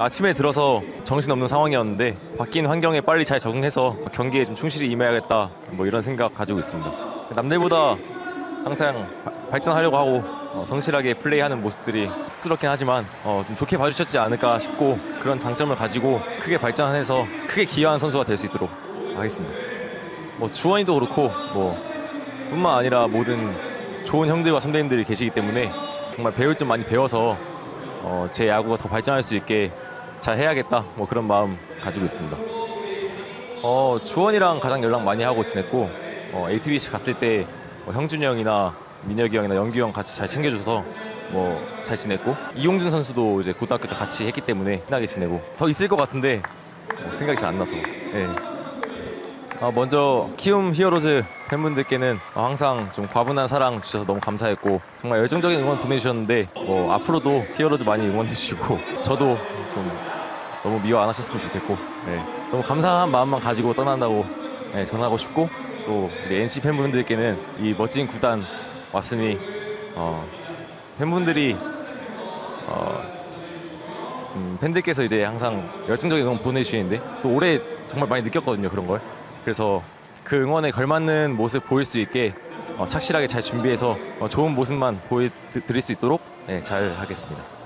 아침에 들어서 정신없는 상황이었는데 바뀐 환경에 빨리 잘 적응해서 경기에 좀 충실히 임해야겠다 뭐 이런 생각 가지고 있습니다. 남들보다 항상 바- 발전하려고 하고 어, 성실하게 플레이하는 모습들이 쑥스럽긴 하지만 어, 좀 좋게 봐주셨지 않을까 싶고 그런 장점을 가지고 크게 발전해서 크게 기여한 선수가 될 수 있도록 하겠습니다. 뭐 주원이도 그렇고 뭐 뿐만 아니라 모든 좋은 형들과 선배님들이 계시기 때문에 정말 배울 점 많이 배워서 어, 제 야구가 더 발전할 수 있게 잘 해야겠다 뭐 그런 마음 가지고 있습니다. 어, 주원이랑 가장 연락 많이 하고 지냈고 어, APBC 갔을 때 뭐 형준이 형이나 민혁이 형이나 영규 형 같이 잘 챙겨줘서 뭐 잘 지냈고 이용준 선수도 이제 고등학교 때 같이 했기 때문에 친하게 지내고 더 있을 것 같은데 뭐 생각이 잘 안 나서 예. 아, 먼저 키움 히어로즈 팬분들께는 어, 항상 좀 과분한 사랑 주셔서 너무 감사했고 정말 열정적인 응원 보내주셨는데 뭐 앞으로도 히어로즈 많이 응원해 주시고 저도 좀 너무 미워 안 하셨으면 좋겠고 네. 너무 감사한 마음만 가지고 떠난다고 네, 전하고 싶고 또 우리 NC 팬분들께는 이 멋진 구단 왔으니 어, 팬분들이 어, 음, 팬들께서 이제 항상 열정적인 응원 보내주시는데 또 올해 정말 많이 느꼈거든요 그런 걸 그래서 그 응원에 걸맞는 모습 보일 수 있게 어, 착실하게 잘 준비해서 어, 좋은 모습만 보여드릴 수 있도록 네, 잘 하겠습니다.